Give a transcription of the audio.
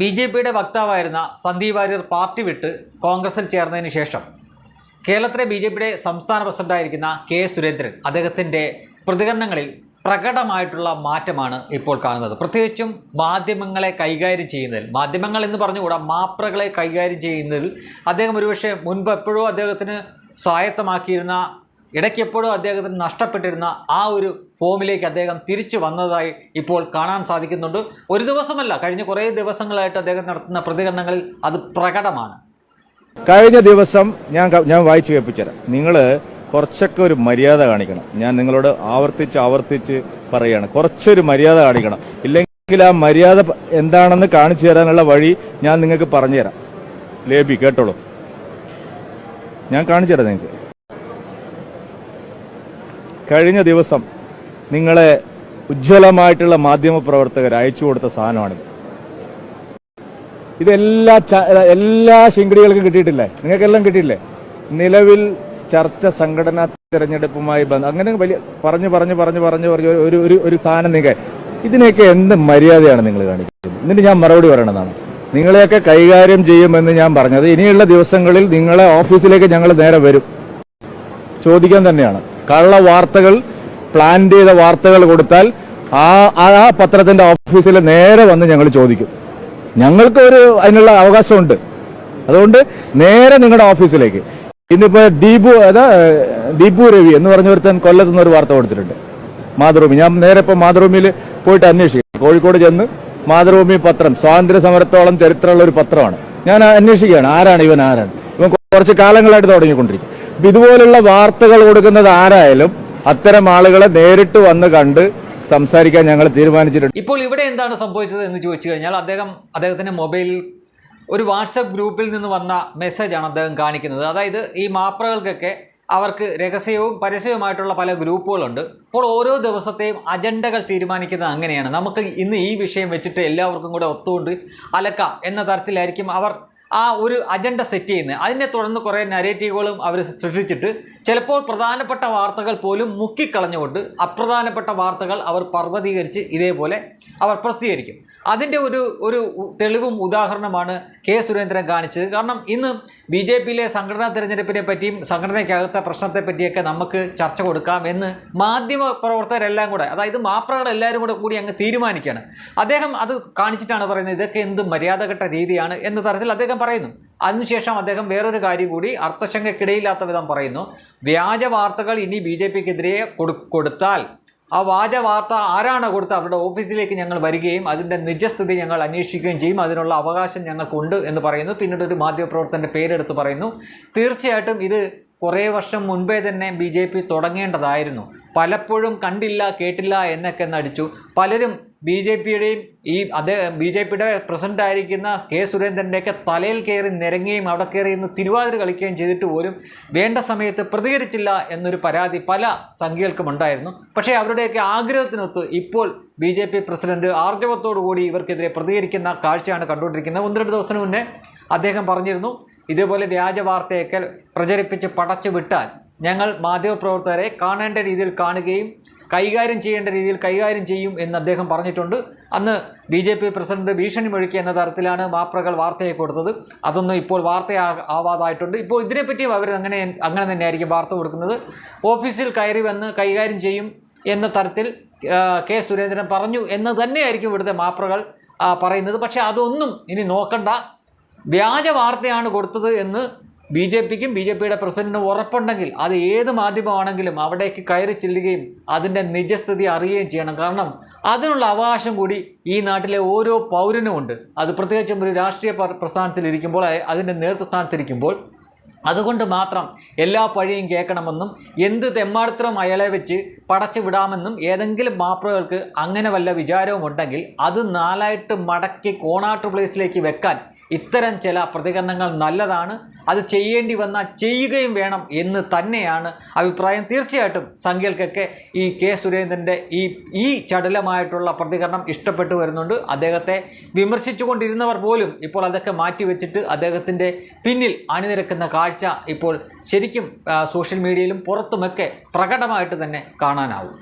B J പിയുടെ വക്താവായിരുന്ന Sandeep Warrier party വിട്ട് കോൺഗ്രസിൽ ചേർന്നതിന് ശേഷം കേരളത്തിലെ ബി ജെ പിയുടെ സംസ്ഥാന പ്രസിഡന്റായിരിക്കുന്ന കെ സുരേന്ദ്രൻ അദ്ദേഹത്തിന്റെ പ്രതികരണങ്ങളിൽ പ്രകടമായിട്ടുള്ള മാറ്റമാണ് ഇപ്പോൾ കാണുന്നത്. പ്രത്യേകിച്ചും മാധ്യമങ്ങളെ കൈകാര്യം ചെയ്യുന്നതിൽ മാധ്യമങ്ങൾ എന്ന് പറഞ്ഞുകൂടാ മാപ്രകളെ കൈകാര്യം ചെയ്യുന്നതിൽ അദ്ദേഹം ഒരുപക്ഷെ മുൻപ് എപ്പോഴും അദ്ദേഹത്തിന് സ്വായത്തമാക്കിയിരുന്ന ഇടയ്ക്കെപ്പോഴും അദ്ദേഹത്തിന് നഷ്ടപ്പെട്ടിരുന്ന ആ ഒരു ഫോമിലേക്ക് അദ്ദേഹം തിരിച്ചു വന്നതായി ഇപ്പോൾ കാണാൻ സാധിക്കുന്നുണ്ട്. ഒരു ദിവസമല്ല കഴിഞ്ഞ കുറേ ദിവസങ്ങളായിട്ട് അദ്ദേഹം നടത്തുന്ന പ്രതികരണങ്ങളിൽ അത് പ്രകടമാണ്. കഴിഞ്ഞ ദിവസം ഞാൻ ഞാൻ വായിച്ചു കേൾപ്പിച്ചുതരാം. നിങ്ങൾ കുറച്ചൊക്കെ ഒരു മര്യാദ കാണിക്കണം. ഞാൻ നിങ്ങളോട് ആവർത്തിച്ച് ആവർത്തിച്ച് പറയാണ്. കുറച്ചൊരു മര്യാദ കാണിക്കണം. ഇല്ലെങ്കിൽ ആ മര്യാദ എന്താണെന്ന് കാണിച്ചു തരാനുള്ള വഴി ഞാൻ നിങ്ങൾക്ക് പറഞ്ഞുതരാം. ലേബി കേട്ടോളൂ. ഞാൻ കാണിച്ചു തരാം നിങ്ങൾക്ക്. കഴിഞ്ഞ ദിവസം നിങ്ങളെ ഉജ്ജ്വലമായിട്ടുള്ള മാധ്യമ പ്രവർത്തകർ അയച്ചു കൊടുത്ത സാധനമാണിത്. ഇതെല്ലാ എല്ലാ ശിങ്കടികൾക്കും കിട്ടിയിട്ടില്ലേ? നിങ്ങൾക്കെല്ലാം കിട്ടിയില്ലേ? നിലവിൽ ചർച്ച സംഘടനാ തെരഞ്ഞെടുപ്പുമായി ബന്ധം അങ്ങനെ വലിയ പറഞ്ഞു പറഞ്ഞു പറഞ്ഞു പറഞ്ഞു പറഞ്ഞു ഒരു ഒരു ഒരു സാധനം നിങ്ങൾ ഇതിനെയൊക്കെ എന്ത് മര്യാദയാണ് നിങ്ങൾ കാണിക്കുന്നത്? എന്നിട്ട് ഞാൻ മറുപടി പറയണതാണ്. നിങ്ങളെയൊക്കെ കൈകാര്യം ചെയ്യുമെന്ന് ഞാൻ പറഞ്ഞത്. ഇനിയുള്ള ദിവസങ്ങളിൽ നിങ്ങളെ ഓഫീസിലേക്ക് ഞങ്ങൾ നേരെ വരും. ചോദിക്കാൻ തന്നെയാണ്. കള്ള വാർത്തകൾ പ്ലാൻ ചെയ്ത വാർത്തകൾ കൊടുത്താൽ ആ ആ പത്രത്തിന്റെ ഓഫീസിൽ നേരെ വന്ന് ഞങ്ങൾ ചോദിക്കും. ഞങ്ങൾക്ക് ഒരു അതിനുള്ള അവകാശമുണ്ട്. അതുകൊണ്ട് നേരെ നിങ്ങളുടെ ഓഫീസിലേക്ക് ഇന്നിപ്പോ ദീപു അതാ ദീപു രവി എന്ന് പറഞ്ഞ ഒരുത്തൻ കൊല്ലത്ത് നിന്ന് ഒരു വാർത്ത കൊടുത്തിട്ടുണ്ട്. മാതൃഭൂമി. ഞാൻ നേരെ ഇപ്പൊ മാതൃഭൂമിയിൽ പോയിട്ട് അന്വേഷിക്കും. കോഴിക്കോട് ചെന്ന് മാതൃഭൂമി പത്രം സ്വാതന്ത്ര്യ സമരത്തോളം ചരിത്രമുള്ള ഒരു പത്രമാണ്. ഞാൻ അന്വേഷിക്കുകയാണ്. ആരാണ് ഇവൻ? ആരാണ്? ഇവൻ കുറച്ച് കാലങ്ങളായിട്ട് തുടങ്ങിക്കൊണ്ടിരിക്കും ഇതുപോലുള്ള വാർത്തകൾ കൊടുക്കുന്നത് ആരായാലും അത്തരം ആളുകളെ നേരിട്ട് വന്ന് കണ്ട് സംസാരിക്കാൻ ഞങ്ങൾ തീരുമാനിച്ചിട്ടുണ്ട്. ഇപ്പോൾ ഇവിടെ എന്താണ് സംഭവിച്ചത് എന്ന് ചോദിച്ചു കഴിഞ്ഞാൽ അദ്ദേഹം അദ്ദേഹത്തിന്റെ മൊബൈലിൽ ഒരു വാട്സപ്പ് ഗ്രൂപ്പിൽ നിന്ന് വന്ന മെസ്സേജ് ആണ് അദ്ദേഹം കാണിക്കുന്നത്. അതായത് ഈ മാപ്രകൾക്കൊക്കെ അവർക്ക് രഹസ്യവും പരസ്യവുമായിട്ടുള്ള പല ഗ്രൂപ്പുകളുണ്ട്. അപ്പോൾ ഓരോ ദിവസത്തെയും അജണ്ടകൾ തീരുമാനിക്കുന്നത് അങ്ങനെയാണ്. നമുക്ക് ഇന്ന് ഈ വിഷയം വെച്ചിട്ട് എല്ലാവർക്കും കൂടെ ഒത്തുകൊണ്ട് അലക്കാം എന്ന തരത്തിലായിരിക്കും അവർ ആ ഒരു അജണ്ട സെറ്റ് ചെയ്യുന്നത്. അതിനെ തുടർന്ന് കുറേ നരേറ്റീവുകളും അവർ സൃഷ്ടിച്ചിട്ട് ചിലപ്പോൾ പ്രധാനപ്പെട്ട വാർത്തകൾ പോലും മുക്കിക്കളഞ്ഞുകൊണ്ട് അപ്രധാനപ്പെട്ട വാർത്തകൾ അവർ പർവതീകരിച്ച് ഇതേപോലെ അവർ പ്രസിദ്ധീകരിക്കും. അതിന്റെ ഒരു ഒരു തെളിവും ഉദാഹരണമാണ് കെ സുരേന്ദ്രൻ കാണിച്ചത്. കാരണം ഇന്ന് ബി ജെ പിയിലെ സംഘടനാ തിരഞ്ഞെടുപ്പിനെ പറ്റിയും സംഘടനയ്ക്കകത്തെ പ്രശ്നത്തെ പറ്റിയൊക്കെ നമുക്ക് ചർച്ച കൊടുക്കാം എന്ന് മാധ്യമ പ്രവർത്തകരെല്ലാം കൂടെ അതായത് മാപ്രകൾ എല്ലാവരും കൂടെ കൂടി അങ്ങ് തീരുമാനിക്കുകയാണ്. അദ്ദേഹം അത് കാണിച്ചിട്ടാണ് പറയുന്നത് ഇതൊക്കെ എന്ത് മര്യാദഘട്ട രീതിയാണ് എന്ന തരത്തിൽ അദ്ദേഹം പറയുന്നു. അതിനുശേഷം അദ്ദേഹം വേറൊരു കാര്യം കൂടി അർത്ഥശങ്കക്കിടയില്ലാത്ത വിധം പറയുന്നു. വ്യാജ വാർത്തകൾ ഇനി ബി ജെ പിക്കെതിരെ കൊടുത്താൽ ആ വ്യാജ വാർത്ത ആരാണ് കൊടുത്ത അവരുടെ ഓഫീസിലേക്ക് ഞങ്ങൾ വരികയും അതിന്റെ നിജസ്ഥിതി ഞങ്ങൾ അന്വേഷിക്കുകയും ചെയ്യും. അതിനുള്ള അവകാശം ഞങ്ങൾക്കുണ്ട് എന്ന് പറയുന്നു. പിന്നീട് ഒരു മാധ്യമപ്രവർത്തകന്റെ പേരെടുത്ത് പറയുന്നു. തീർച്ചയായിട്ടും ഇത് കുറേ വർഷം മുൻപേ തന്നെ ബി ജെ പി തുടങ്ങേണ്ടതായിരുന്നു. പലപ്പോഴും കണ്ടില്ല കേട്ടില്ല എന്നൊക്കെ നടിച്ചു. പലരും ബി ജെ പിയുടെയും ഈ അതേ ബി ജെ പിയുടെ പ്രസിഡന്റ് ആയിരിക്കുന്ന കെ സുരേന്ദ്രന്റെയൊക്കെ തലയിൽ കയറി നിരങ്ങുകയും അവിടെ കയറി ഇന്ന് തിരുവാതിര കളിക്കുകയും ചെയ്തിട്ട് പോലും വേണ്ട സമയത്ത് പ്രതികരിച്ചില്ല എന്നൊരു പരാതി പല സംഖ്യകൾക്കും ഉണ്ടായിരുന്നു. പക്ഷേ അവരുടെയൊക്കെ ആഗ്രഹത്തിനൊത്ത് ഇപ്പോൾ ബി ജെ പി പ്രസിഡന്റ് ആർജവത്തോടു കൂടി ഇവർക്കെതിരെ പ്രതികരിക്കുന്ന കാഴ്ചയാണ് കണ്ടുകൊണ്ടിരിക്കുന്നത്. ഒന്ന് രണ്ട് ദിവസത്തിന് മുന്നേ അദ്ദേഹം പറഞ്ഞിരുന്നു ഇതേപോലെ വ്യാജ വാർത്തയൊക്കെ പ്രചരിപ്പിച്ച് പടച്ചു വിട്ടാൽ ഞങ്ങൾ മാധ്യമപ്രവർത്തകരെ കാണേണ്ട രീതിയിൽ കാണുകയും കൈകാര്യം ചെയ്യേണ്ട രീതിയിൽ കൈകാര്യം ചെയ്യും എന്ന് അദ്ദേഹം പറഞ്ഞിട്ടുണ്ട്. അന്ന് ബി ജെ പി പ്രസിഡന്റ് ഭീഷണി മുഴക്കി എന്ന തരത്തിലാണ് മാപ്രകൾ വാർത്തയെ കൊടുത്തത്. അതൊന്നും ഇപ്പോൾ വാർത്ത ആവാതായിട്ടുണ്ട്. ഇപ്പോൾ ഇതിനെപ്പറ്റിയും അവർ അങ്ങനെ അങ്ങനെ തന്നെയായിരിക്കും വാർത്ത കൊടുക്കുന്നത്. ഓഫീസിൽ കയറി വന്ന് കൈകാര്യം ചെയ്യും എന്ന തരത്തിൽ കെ സുരേന്ദ്രൻ പറഞ്ഞു എന്ന് തന്നെയായിരിക്കും ഇവിടുത്തെ മാപ്രകൾ പറയുന്നത്. പക്ഷേ അതൊന്നും ഇനി നോക്കണ്ട. വ്യാജ വാർത്തയാണ് കൊടുത്തത് എന്ന് ബി ജെ പിക്കും ബി ജെ പിയുടെ പ്രസിഡന്റിനും ഉറപ്പുണ്ടെങ്കിൽ അത് ഏത് മാധ്യമമാണെങ്കിലും അവിടേക്ക് കയറി ചെല്ലുകയും അതിന്റെ നിജസ്ഥിതി അറിയുകയും ചെയ്യണം. കാരണം അതിനുള്ള അവകാശം കൂടി ഈ നാട്ടിലെ ഓരോ പൗരനുമുണ്ട്. അത് പ്രത്യേകിച്ചും ഒരു രാഷ്ട്രീയ പ്ര- പ്രസ്ഥാനത്തിലിരിക്കുമ്പോൾ അതിന്റെ നേതൃസ്ഥാനത്തിരിക്കുമ്പോൾ അതുകൊണ്ട് മാത്രം എല്ലാ പഴിയും കേൾക്കണമെന്നും എന്ത് തെമ്മാടിത്തരം അയാളെ വെച്ച് പടച്ചു വിടാമെന്നും ഏതെങ്കിലും മാപ്രകൾക്ക് അങ്ങനെ വല്ല വിചാരവും ഉണ്ടെങ്കിൽ അത് നാലായിട്ട് മടക്കി കോണാട്ട് പ്ലേസിലേക്ക് വെക്കാൻ ഇത്തരം ചില പ്രതികരണങ്ങൾ നല്ലതാണ്. അത് ചെയ്യേണ്ടി വന്നാൽ ചെയ്യുകയും വേണം എന്ന് തന്നെയാണ് അഭിപ്രായം. തീർച്ചയായിട്ടും സംഖ്യകൾക്കൊക്കെ ഈ കെ സുരേന്ദ്രന്റെ ഈ ഈ ചടലമായിട്ടുള്ള പ്രതികരണം ഇഷ്ടപ്പെട്ടു വരുന്നുണ്ട്. അദ്ദേഹത്തെ വിമർശിച്ചുകൊണ്ടിരുന്നവർ പോലും ഇപ്പോൾ അതൊക്കെ മാറ്റിവെച്ചിട്ട് അദ്ദേഹത്തിന്റെ പിന്നിൽ അണിനിരക്കുന്ന കാഴ്ച ഇപ്പോൾ ശരിക്കും സോഷ്യൽ മീഡിയയിലും പുറത്തുമൊക്കെ പ്രകടമായിട്ട് തന്നെ കാണാനാവും.